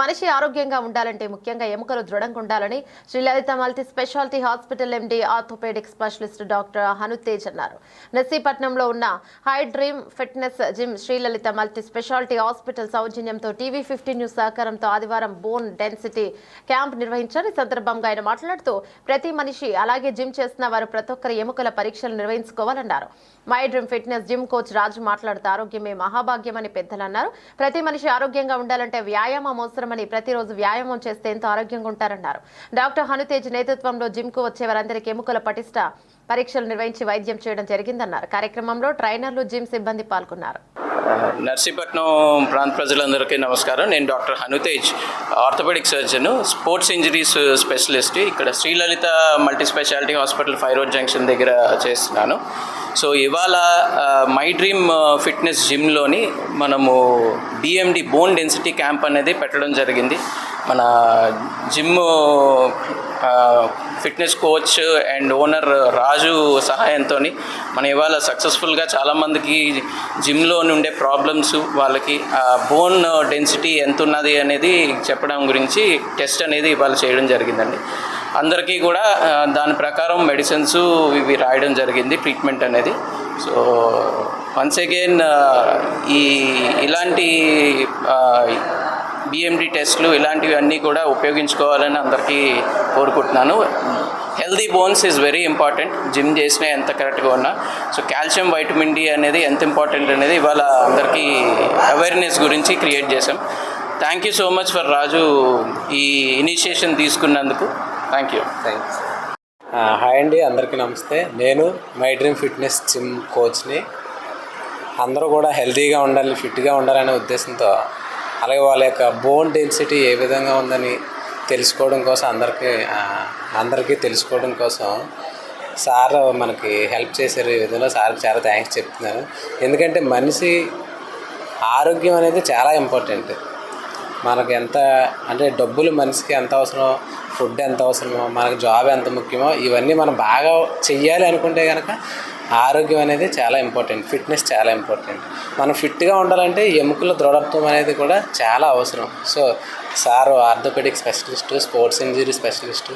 మనిషి ఆరోగ్యంగా ఉండాలంటే ముఖ్యంగా ఎముకలు దృఢంగా ఉండాలని Sri Lalitha multi speciality hospital MD orthopaedic specialist doctor Hanutej అన్నారు. నర్సీపట్నంలో ఉన్న high dream fitness gym Srilalitha multi speciality hospital సౌజన్యంతో టీవీ ఫిఫ్టీ న్యూస్ సహకారంతో ఆదివారం బోన్ డెన్సిటీ క్యాంప్ నిర్వహించారు. ఈ సందర్భంగా ఆయన మాట్లాడుతూ ప్రతి మనిషి అలాగే జిమ్ చేస్తున్న వారు ప్రతి ఒక్కరి ఎముకల పరీక్షలు నిర్వహించుకోవాలన్నారు. My dream fitness gym coach Raju మాట్లాడుతూ ఆరోగ్యమే మహాభాగ్యమని పెద్దలు అన్నారు. ప్రతి మనిషి ఆరోగ్యంగా ఉండాలంటే వ్యాయామం అవసరమని ప్రతిరోజు వ్యాయామం చేస్తే ఎంతో ఆరోగ్యంగా ఉంటారన్నారు. డాక్టర్ హనుతేజ్ నేతృత్వంలో జిమ్కు వచ్చే వారందరికీ ఎముకల పటిష్ట పరీక్షలు నిర్వహించి వైద్యం చేయడం జరిగిందన్నారు. కార్యక్రమంలో ట్రైనర్లు జిమ్ సిబ్బంది పాల్గొన్నారు. నర్సీపట్నం ప్రాంత ప్రజలందరికీ నమస్కారం. నేను doctor Hanutej orthopaedic surgeon sports injuries specialist ఇక్కడ Srilalitha multi speciality hospital five road junction దగ్గర చేస్తున్నాను. సో ఇవాళ మై డ్రీమ్ ఫిట్నెస్ జిమ్లోని మనము బిఎండి బోన్ డెన్సిటీ క్యాంప్ అనేది పెట్టడం జరిగింది. మన gym fitness coach and owner Raju సహాయంతో మనం ఇవాళ సక్సెస్ఫుల్గా చాలామందికి జిమ్లో ఉండే ప్రాబ్లమ్స్ వాళ్ళకి బోన్ డెన్సిటీ ఎంత ఉన్నది అనేది చెప్పడం గురించి టెస్ట్ అనేది ఇవాళ చేయడం జరిగిందండి. అందరికీ కూడా దాని ప్రకారం మెడిసిన్స్ ఇవి రాయడం జరిగింది ట్రీట్మెంట్ అనేది. సో వన్స్ అగైన్ ఈ ఇలాంటి బిఎండి టెస్ట్లు ఇలాంటివి అన్నీ కూడా ఉపయోగించుకోవాలని అందరికీ కోరుకుంటున్నాను. Healthy bones is very important gym చేసినా ఎంత కరెక్ట్గా ఉన్నా. సో కాల్షియం వైటమిన్ డి అనేది ఎంత ఇంపార్టెంట్ అనేది ఇవాళ అందరికీ అవేర్నెస్ గురించి క్రియేట్ చేశాం. Thank you so much for Raju ఈ ఇనిషియేషన్ తీసుకున్నందుకు. థ్యాంక్ యూ థ్యాంక్స్ హాయ్ అండి అందరికీ నమస్తే. నేను మై డ్రీమ్ ఫిట్నెస్ జిమ్ కోచ్ని అందరూ కూడా హెల్తీగా ఉండాలి ఫిట్గా ఉండాలనే ఉద్దేశంతో అలాగే వాళ్ళ యొక్క బోన్ డెన్సిటీ ఏ విధంగా ఉందని తెలుసుకోవడం కోసం అందరికీ అందరికీ తెలుసుకోవడం కోసం సార్ మనకి హెల్ప్ చేశారు ఈ విధంగా. సార్ చాలా థ్యాంక్స్ చెప్తున్నాను ఎందుకంటే మనిషి ఆరోగ్యం అనేది చాలా ఇంపార్టెంట్ మనకు ఎంత అంటే డబ్బులు మనిషికి ఎంత అవసరమో ఫుడ్ ఎంత అవసరమో మనకు జాబ్ ఎంత ముఖ్యమో ఇవన్నీ మనం బాగా చెయ్యాలి అనుకుంటే కనుక ఆరోగ్యం అనేది చాలా ఇంపార్టెంట్ ఫిట్నెస్ చాలా ఇంపార్టెంట్. మనం ఫిట్గా ఉండాలంటే ఎముకల దృఢత్వం అనేది కూడా చాలా అవసరం. So sir orthopaedic specialist sports injury specialist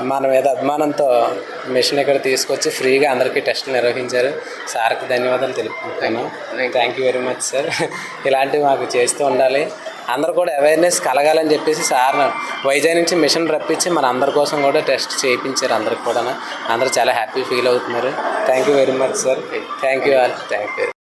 మన మీద అభిమానంతో మిషన్ ఇక్కడ తీసుకొచ్చి ఫ్రీగా అందరికీ టెస్టులు నిర్వహించారు. సార్కి ధన్యవాదాలు తెలుపుకుంటాను thank you very much sir. ఇలాంటివి మాకు చేస్తూ ఉండాలి. అందరు కూడా అవేర్నెస్ కలగాలని చెప్పేసి సార్ వైజాగ్ నుంచి మిషన్ రప్పించి మన అందరి కోసం కూడా టెస్ట్ చేయించారు అందరికి కూడా అందరూ చాలా హ్యాపీ ఫీల్ అవుతున్నారు. Thank you very much sir thank you all thank you